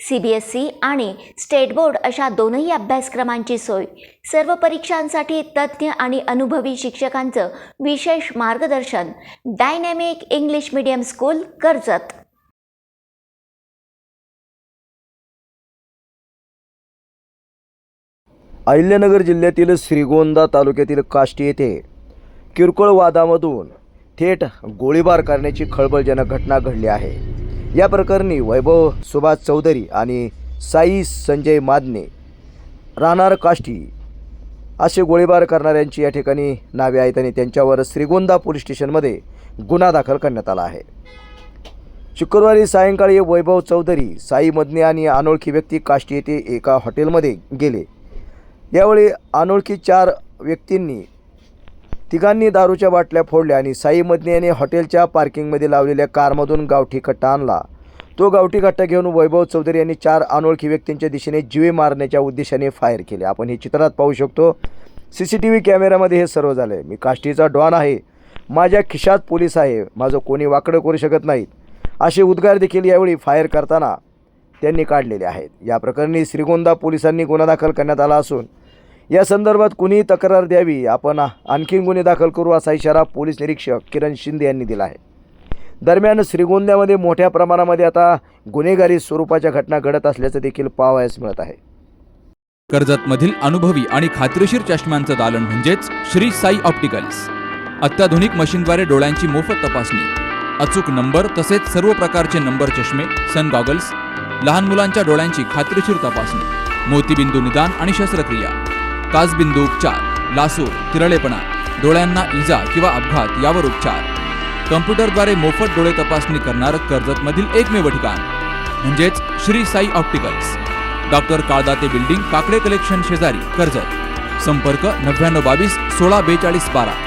C B S C आणि state board अशा दोनही अभ्यासक्रमांची सोय. सर्व परीक्षांसाठी तज्ज्ञ आणि अनुभवी शिक्षकांचं विशेष मार्गदर्शन. Dynamic English medium school Karjat. Ahilyanagar जिल्ह्यातील श्रीगोंदा तालुक्यातील काष्टी येथे किरकोळ वादामधून थेट गोळीबार करण्याची खळबळजनक घटना घडली आहे. या प्रकरणी वैभव सुभाष चौधरी आणि साई संजय मादने राहणार काष्टी असे गोळीबार करणाऱ्यांची या ठिकाणी नावे आहेत आणि त्यांच्यावर श्रीगोंदा पोलीस स्टेशनमध्ये गुन्हा दाखल करण्यात आला आहे. शुक्रवारी सायंकाळी वैभव चौधरी साई मदने आणि अनोळखी व्यक्ती काष्टी येथे एका हॉटेलमध्ये गेले. यावेळी अनोळखी चार व्यक्तींनी तिघांनी दारूच्या बाटल्या फोडल्या आणि साई मदने याने हॉटेलच्या पार्किंगमध्ये लावलेल्या कारमधून गावठी कट्टा आणला. तो गावठी कट्टा घेऊन वैभव चौधरी यांनी चार अनोळखी व्यक्तींच्या दिशेने जीवे मारण्याच्या उद्देशाने फायर केले. आपण हे चित्रात पाहू शकतो. सी सी टी व्ही कॅमेऱ्यामध्ये हे सर्व झालं मी काष्टीचा डॉन आहे. माझ्या खिशात पोलीस आहे. माझं कोणी वाकडं करू शकत नाहीत असे उद्गार देखील यावेळी फायर करताना त्यांनी काढलेले आहेत. या प्रकरणी श्रीगोंदा पोलिसांनी गुन्हा दाखल करण्यात आला असून या संदर्भात कुणीही तक्रार द्यावी. आपण आणखी गुन्हे दाखल करू असा इशारा पोलीस निरीक्षक किरण शिंदे यांनी दिला आहे. दरम्यान श्रीगोंद्यामध्ये मोठ्या प्रमाणामध्ये आता गुन्हेगारी स्वरूपाच्या घटना घडत असल्याचं देखील पाहावयास मिळत आहे. कर्जतमधील अनुभवी आणि खात्रीशीर चष्म्यांचं दालन म्हणजेच श्री साई ऑप्टिकल्स. अत्याधुनिक मशीनद्वारे डोळ्यांची मोफत तपासणी. अचूक नंबर तसेच सर्व प्रकारचे नंबर चष्मे सन गॉगल्स लहान मुलांच्या डोळ्यांची खात्रीशीर तपासणी मोतीबिंदू निदान आणि शस्त्रक्रिया काचबिंदू उपचार लासूर तिरळेपणा डोळ्यांना इजा किंवा अपघात यावर उपचार. कम्प्युटरद्वारे मोफत डोळे तपासणी करणारं कर्जतमधील एकमेव ठिकाण म्हणजेच Shri Sai opticals. Doctor Kaldate building Kakade collection शेजारी कर्जत. संपर्क नव्याण्णव बावीस सोळा बेचाळीस बारा.